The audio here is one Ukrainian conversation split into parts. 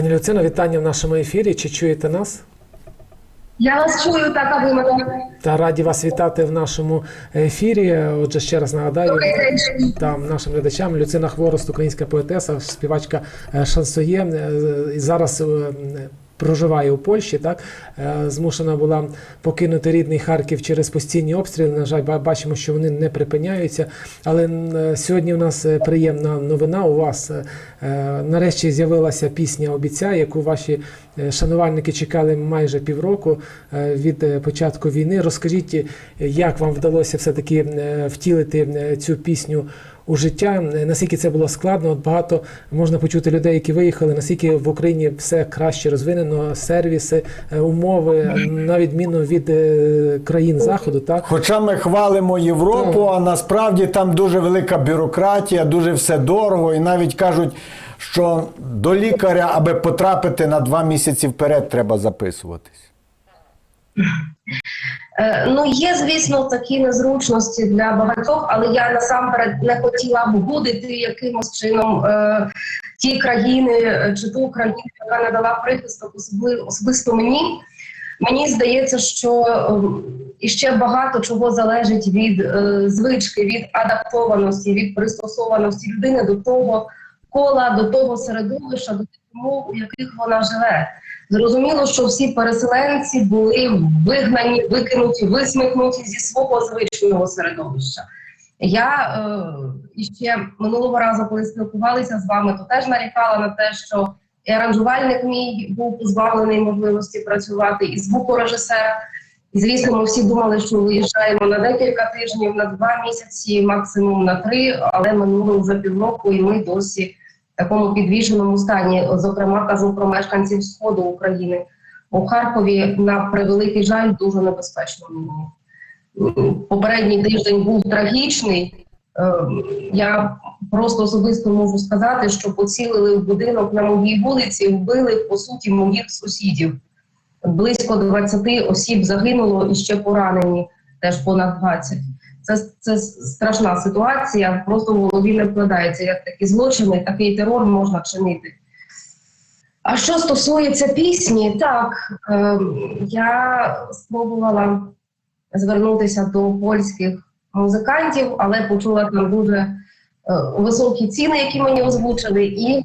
Пані Люцино, вітання в нашому ефірі. Чи чуєте нас? Я вас чую, так, а ви мене. Та раді вас вітати в нашому ефірі. Отже, ще раз нагадаю там нашим глядачам Люцина Хворост, українська поетеса, співачка е, шансоє. е, Зараз е, проживає у Польщі. Так Е, змушена була покинути рідний Харків через постійні обстріли. На жаль, бачимо, що вони не припиняються. Але сьогодні у нас е, приємна новина. У вас е, е, нарешті з'явилася пісня Обіцяй, яку ваші е, шанувальники чекали майже півроку е, від е, початку війни. Розкажіть, е, як вам вдалося все-таки е, втілити е, цю пісню у життя? Е, Наскільки це було складно? От багато можна почути людей, які виїхали, наскільки в Україні все краще розвинено, сервіси, е, умови, на відміну від е, країн заходу, так Хоча ми хвалимо Європу, а насправді там дуже велика бюрократія, дуже все дорого, і навіть кажуть, що до лікаря, аби потрапити на два місяці вперед, треба записуватись. Е, Ну, є, звісно, такі незручності для багатьох, але я насамперед не хотіла б будити якимось чином е, ті країни е, чи ту країну, яка надала прихисток особисто мені. Мені здається, що ем, іще багато чого залежить від е, звички, від адаптованості, від пристосованості людини до того кола, до того середовища, до умов, у яких вона живе. Зрозуміло, що всі переселенці були вигнані, викинуті, висмикнуті зі свого звичного середовища. Я е, іще минулого разу, коли спілкувалися з вами, то теж нарікала на те, що і аранжувальник мій був позбавлений можливості працювати, і звукорежисер. І звісно, ми всі думали, що виїжджаємо на декілька тижнів, на два місяці, максимум на три, але минуло вже півроку, і ми досі такому підвішеному стані. Зокрема, кажу про мешканців сходу України. У Харкові на превеликий жаль дуже небезпечно Попередній тиждень був трагічний. Е, Я просто особисто можу сказати, що поцілили в будинок на моїй вулиці, вбили по суті моїх сусідів. Близько 20 осіб загинуло і ще поранені, теж понад 20. Це, це страшна ситуація, просто в голові не вкладається, як такі злочини, такий терор можна чинити. А що стосується пісні, так е, я спробувала звернутися до польських музикантів, але почула там дуже е, високі ціни, які мені озвучили, і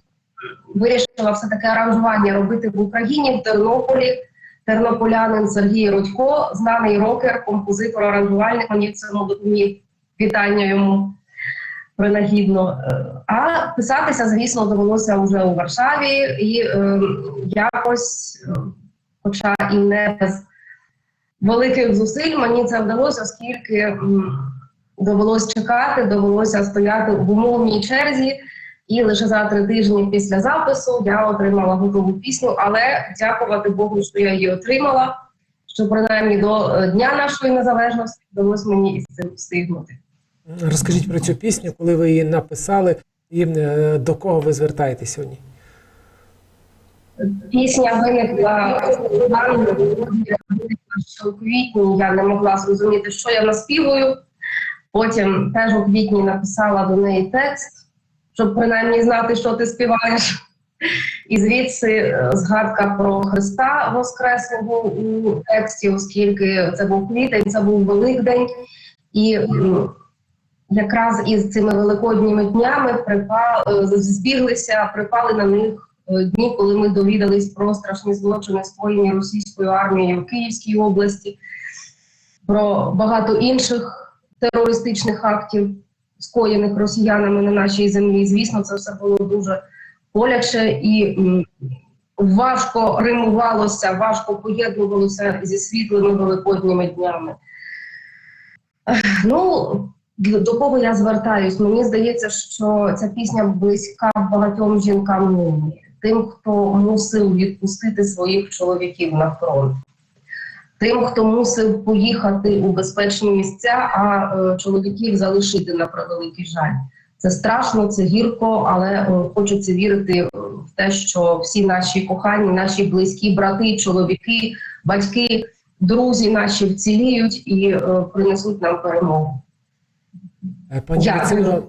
вирішила все таки аранжування робити в Україні в Тернополі. Тернополянин Сергій Рудько, знаний рокер, композитор, аранжувальник. Мені в цьому допоміг вітання йому принагідно. Е, А писатися, звісно, довелося вже у Варшаві, і е, якось, е, хоча і не без великих зусиль, мені це вдалося, оскільки м, довелось чекати, довелося стояти в умовній черзі. І лише за три тижні після запису я отримала готову пісню, але дякувати Богу, що я її отримала. Що принаймні до е, Дня нашої незалежності вдалося мені із цим встигнути. розкажіть про цю пісню, коли ви її написали, і е, до кого ви звертаєтесь сьогодні? Пісня виникла що у квітні. Я не могла зрозуміти, що я наспівую. Потім теж у квітні написала до неї текст, щоб принаймні знати, що ти співаєш. І звідси е, згадка про Христа Воскреслого у тексті, оскільки це був квітень, це був Великдень. І якраз із цими великодніми днями припа, е, збіглися, припали на них е, дні, коли ми довідались про страшні злочини, скоєні російською армією в Київській області, про багато інших терористичних актів, скоєних росіянами на нашій землі. Звісно, це все було дуже боляче і важко римувалося, важко поєднувалося зі світлими великодніми днями. Ну, до кого я звертаюсь? Мені здається, що ця пісня близька багатьом жінкам нині, тим, хто мусив відпустити своїх чоловіків на фронт, тим, хто мусив поїхати у безпечні місця, а е, чоловіків залишити на превеликий жаль. Це страшно, це гірко, але е, хочеться вірити е, в те, що всі наші кохані, наші близькі брати, чоловіки, батьки, друзі наші вціліють і е, принесуть нам перемогу. Пані Дякую.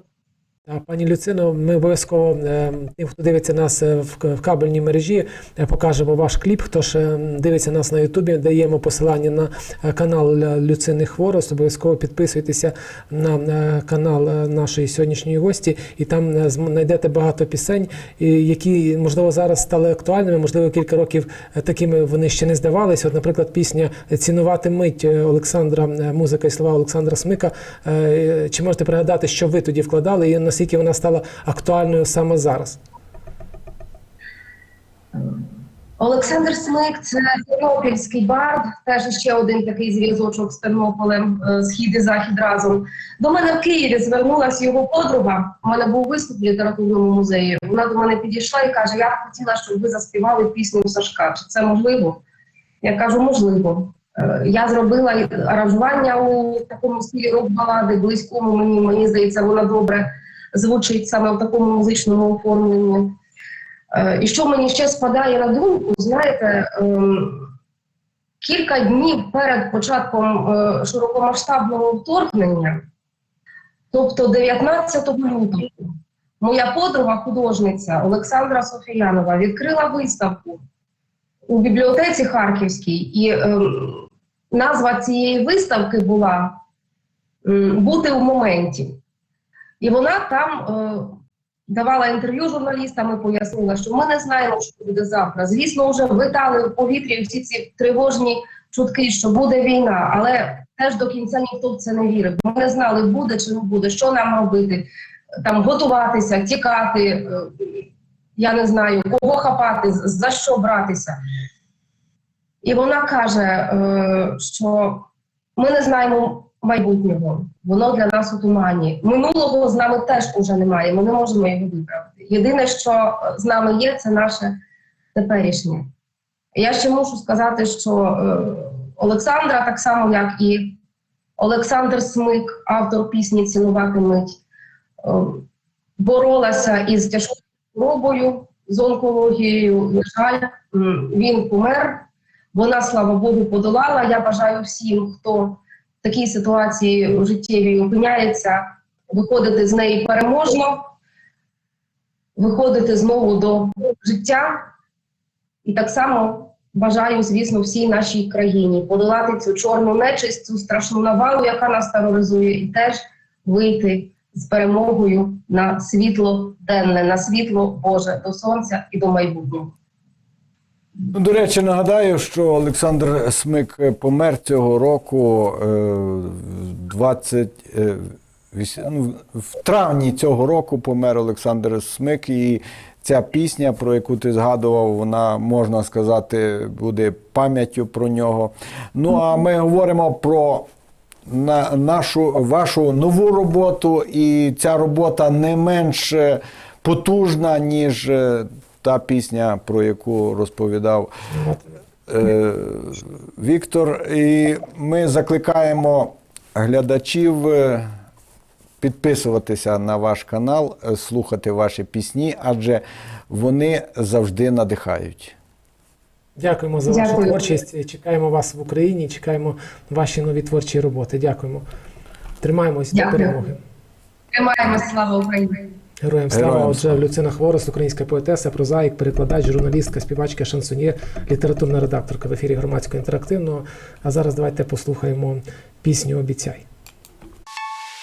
Та, Пані Люцино, ми обов'язково е, тим, хто дивиться нас е, в, кабельній мережі, е, покажемо ваш кліп. Хто ж е, дивиться нас на Ютубі, даємо посилання на е, канал Люцини Хворост. Обов'язково підписуйтеся на е, канал е, нашої сьогоднішньої гості, і там е, знайдете багато пісень, які можливо зараз стали актуальними. Можливо, кілька років е, такими вони ще не здавалися. От, наприклад, пісня Цінувати мить е, Олександра, е, музика і слова Олександра Смика. Е, Чи можете пригадати, що ви тоді вкладали, і наскільки вона стала актуальною саме зараз? Олександр Смик це тернопільський бард, теж ще один такий зв'язочок з Тернополем, е, схід і захід разом. До мене в Києві звернулася його подруга. У мене був виступ в літературному музеї. Вона до мене підійшла і каже: Я б хотіла, щоб ви заспівали пісню Сашка. Чи це можливо? Я кажу, можливо. Е, Я зробила аранжування у такому стилі рок-балади, близькому мені. Мені здається, вона добре звучить саме в такому музичному оформленні. Е, І що мені ще спадає на думку, знаєте, ем, кілька днів перед початком е, широкомасштабного вторгнення, тобто 19 лютого, моя подруга, художниця Олександра Софіянова, відкрила виставку у бібліотеці Харківській, і ем, назва цієї виставки була Бути в моменті. І вона там е, давала інтерв'ю журналістам і пояснила, що ми не знаємо, що буде завтра. Звісно, вже витали в повітрі всі ці тривожні чутки, що буде війна, але теж до кінця ніхто в це не вірив. Ми не знали, буде чи не буде, що нам робити, там готуватися, тікати. е, Я не знаю, кого хапати, за що братися. І вона каже, е, що ми не знаємо майбутнього, воно для нас у тумані. Минулого з нами теж уже немає, ми не можемо його виправити. Єдине, що з нами є, це наше теперішнє. Я ще мушу сказати, що е, Олександра, так само як і Олександр Смик, автор пісні Цінувати мить, е, боролася із тяжкою хворобою, з онкологією. На жаль, він помер. Вона, слава Богу, подолала. Я бажаю всім, хто такій ситуації життєвій опиняється, виходити з неї переможно, виходити знову до життя. І так само бажаю, звісно, всій нашій країні подолати цю чорну нечисть, цю страшну навалу, яка нас тероризує, і теж вийти з перемогою на світло денне, на світло Боже, до сонця і до майбутнього. Ну, До речі, нагадаю, що Олександр Смик е, помер цього року е, 20, е, ну, в травні цього року помер Олександр Смик, і ця пісня, про яку ти згадував, вона можна сказати, буде пам'яттю про нього. Ну а ми говоримо про на нашу вашу нову роботу, і ця робота не менш е, потужна, ніж е, та пісня, про яку розповідав е, Віктор. І ми закликаємо глядачів е, підписуватися на ваш канал, е, слухати ваші пісні, адже вони завжди надихають. Дякуємо за вашу Дякую. творчість. Чекаємо вас в Україні, чекаємо ваші нові творчі роботи. Дякуємо. Тримаємось до перемоги. Тримаємо слава Україні! Героям слава. Героям Отже, Люцина Хворост, українська поетеса, прозаїк, перекладач, журналістка, співачка, шансоньє, літературна редакторка в ефірі громадського інтерактивного. А зараз давайте послухаємо пісню Обіцяй.